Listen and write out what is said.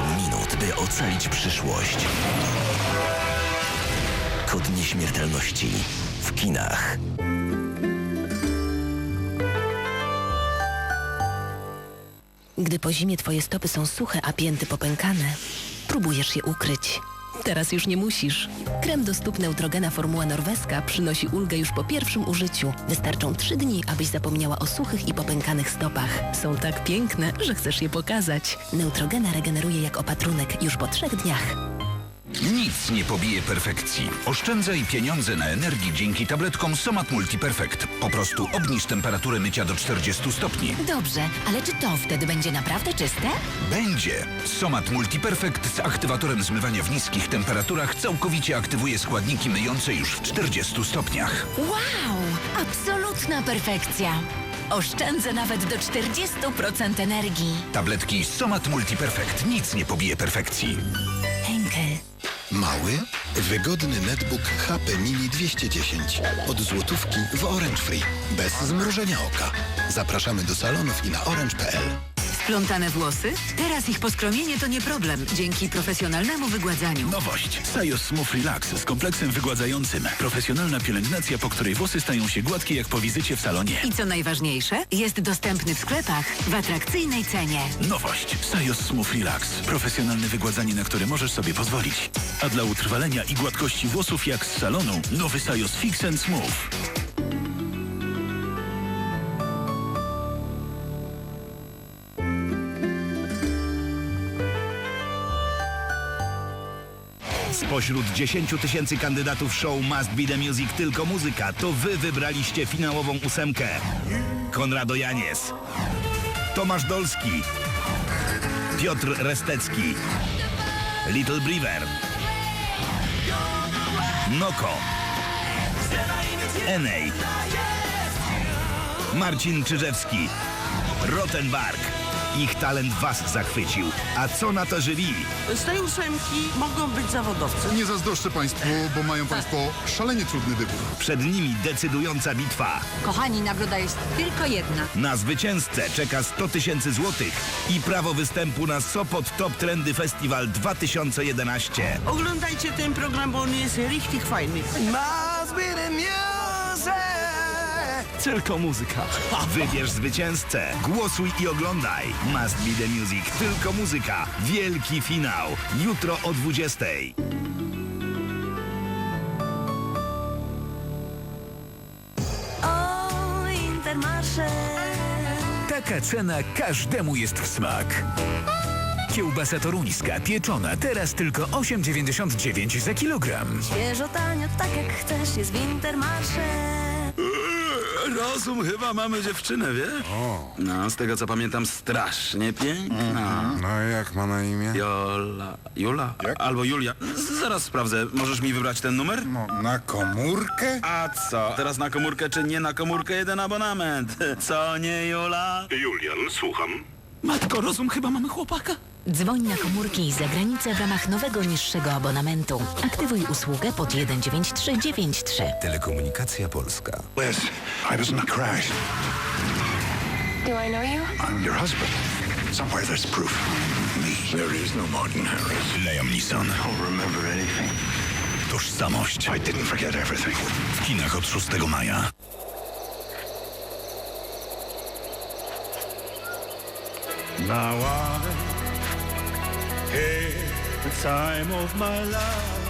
minut, by ocalić przyszłość. Kod nieśmiertelności w kinach. Gdy po zimie twoje stopy są suche, a pięty popękane, próbujesz je ukryć. Teraz już nie musisz. Krem do stóp Neutrogena Formuła Norweska przynosi ulgę już po pierwszym użyciu. Wystarczą trzy dni, abyś zapomniała o suchych i popękanych stopach. Są tak piękne, że chcesz je pokazać. Neutrogena regeneruje jak opatrunek już po trzech dniach. Nic nie pobije perfekcji. Oszczędzaj pieniądze na energii dzięki tabletkom Somat Multiperfect. Po prostu obniż temperaturę mycia do 40 stopni. Dobrze, ale czy to wtedy będzie naprawdę czyste? Będzie! Somat Multiperfect z aktywatorem zmywania w niskich temperaturach całkowicie aktywuje składniki myjące już w 40 stopniach. Wow! Absolutna perfekcja! Oszczędzę nawet do 40% energii. Tabletki Somat Multiperfect. Nic nie pobije perfekcji. Mały, wygodny netbook HP Mini 210 od złotówki w Orange Free. Bez zmrużenia oka. Zapraszamy do salonów i na orange.pl. Splątane włosy? Teraz ich poskromienie to nie problem, dzięki profesjonalnemu wygładzaniu. Nowość. Sajos Smooth Relax z kompleksem wygładzającym. Profesjonalna pielęgnacja, po której włosy stają się gładkie jak po wizycie w salonie. I co najważniejsze, jest dostępny w sklepach w atrakcyjnej cenie. Nowość. Sajos Smooth Relax. Profesjonalne wygładzanie, na które możesz sobie pozwolić. A dla utrwalenia i gładkości włosów jak z salonu, nowy Sajos Fix and Smooth. Spośród 10 tysięcy kandydatów show Must Be The Music Tylko Muzyka, to wy wybraliście finałową ósemkę. Konrado Janies, Tomasz Dolski, Piotr Restecki, Little Briver, Noko, Enej, Marcin Czyżewski, Rottenbark. Ich talent was zachwycił. A co na to jury? Z tej ósemki mogą być zawodowcy. Nie zazdroszczę Państwu, bo mają Państwo szalenie trudny wybór. Przed nimi decydująca bitwa. Kochani, nagroda jest tylko jedna. Na zwycięzcę czeka 100 tysięcy złotych i prawo występu na Sopot Top Trendy Festival 2011. Oglądajcie ten program, bo on jest richtig fajny. Tylko muzyka. Wybierz zwycięzcę. Głosuj i oglądaj. Must be the music. Tylko muzyka. Wielki finał. Jutro o 20. O, Intermarché. Taka cena każdemu jest w smak. Kiełbasa toruńska, pieczona, teraz tylko 8,99 za kilogram. Świeżo, tanio, tak jak chcesz, jest w Intermarché. Rozum chyba mamy dziewczynę, wiesz? No, z tego co pamiętam, strasznie piękna. No jak ma na imię? Jola. Jula? Albo Julia. Z- Zaraz sprawdzę. Możesz mi wybrać ten numer? No, na komórkę? A co? Teraz na komórkę czy nie na komórkę jeden abonament? Co nie, Jula? Julian, słucham. Matko, rozum, chyba mamy chłopaka. Dzwoń na komórki i zagranicę w ramach nowego niższego abonamentu. Aktywuj usługę pod 19393. Telekomunikacja Polska. Liz, I was in a crash. Do I know you? I'm your husband. Somewhere there's proof. Me. There is no Martin Harris. Liam Neeson. Don't remember anything. Tożsamość. I didn't forget everything. W kinach od 6 maja. Now I the time of my life.